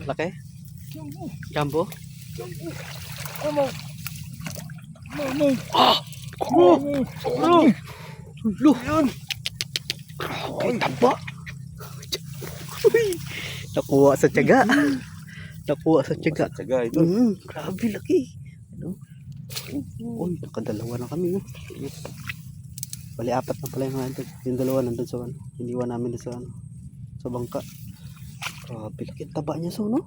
Laki? Jumbo? Mamaw. Mamaw. Ah! Oh! Oh! Lo! Yan! Ay, taba! Uy! Nakuha sa tiyaga. Nakuha sa tiyaga. Tsaga, idol. Mm, grabe laki. Ano? Uy, nakadalawa na kami. Bali, apat na pala yung nandun. Yung dalawa nandun sa ano. Iniwan namin sa ano. Sa bangka. Grabe Taba niya so, no?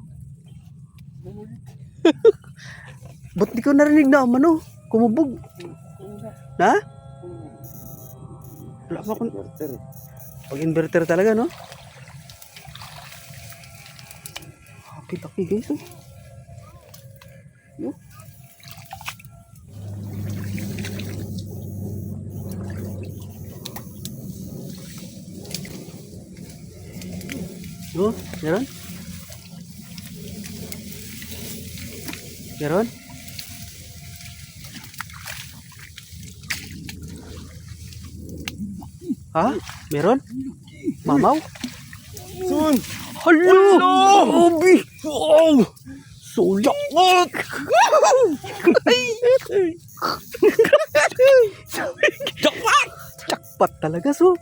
Ba't di ko narinig na ano? Kumubog. Na? Wala pa akong... Water. Pag inverter talaga, no? Happy laki guys, oh. Yo. Yo, meron? Meron? Ha? Meron? Mamaw? Sun! Hello! Obi! Oh! Sulit! What? Jackpot! Jackpot talaga, so.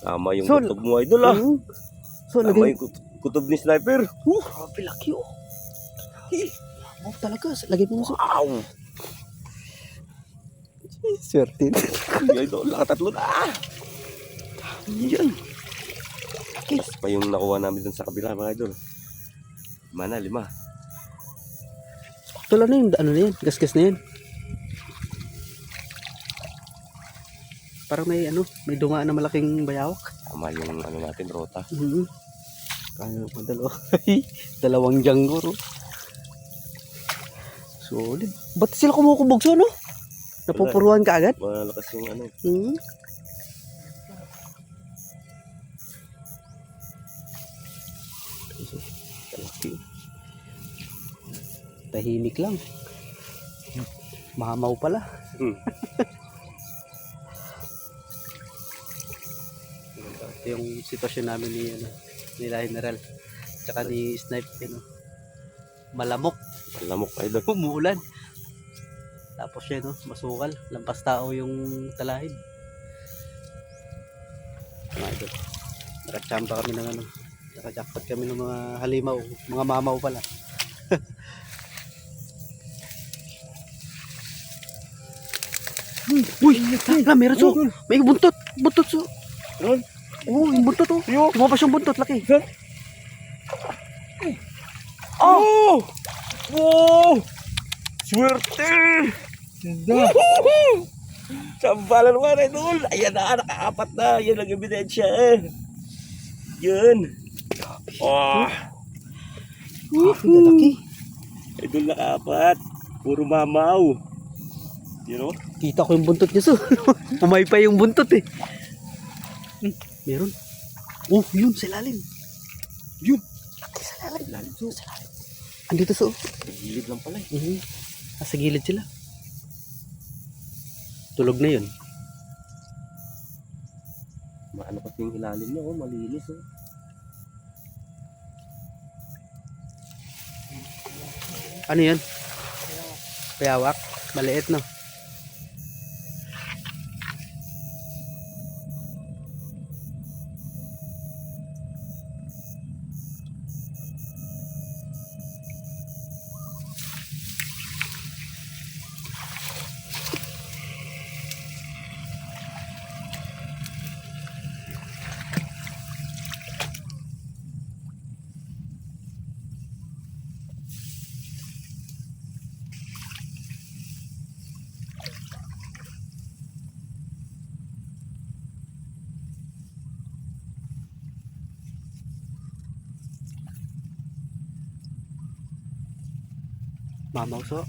Tama yung kutob mo, idol ah. So, Tama lagay... yung kut- kutob ni sniper. Oh, grabe laki, oh. Oh, talaga. Lagay mo so. Wow! Swerte. idol, nakatatlo na. Yan. Tapos pa yung nakuha namin dun sa kabila, mga idol. Lima na, lima. Lang na yun. Ano na yan? Gas-gas na yan. Parang may ano, may dumaan na malaking bayawak. Tama yung ano natin, rota. Mhm. Kaya mo dalawa. Dalawang janggo, oh. Solid. Ba't sila kumukubog so, no? Napupuruan ka agad? Malakas yung ano. Hmm. Kalaki. Tahimik lang. Mamaw pala. Hmm. Ito yung sitwasyon namin ni ano, nila General. Tsaka ni Snipe, ano, malamok, Lamok, idol. umuulan. Tapos siya, no, masukal. Lampas tao yung talahib. Mga idol. Nakachamba kami ng ano, nakajakpat kami ng mga halimaw, mga mamaw pala. Uy, na, meron so. May buntot, buntot so. Meron? Oo, yung buntot oh. Yo! Tumabas yung buntot, laki. Oh! Wow! Swerte! Ganda. Sambalan mo rin, idol. Ayan na, nakaapat na. Yan ang ebidensya. eh. Yun. Oh, Ang laki. idol nakaapat. Puro mamaw. You know? Kita ko yung buntot niya so. Pumaypay yung buntot eh. Hmm, meron. Oh, yun, sa ilalim. Yun. Sa ilalim. Sa ilalim. Andito so. Gilid lang pala eh. Mhm. Nasa gilid sila. Tulog na yun. Maano kasi yung ilalim niya, oh. Malinis, oh. Ano yan? Payawak. Maliit no. Mamaw so.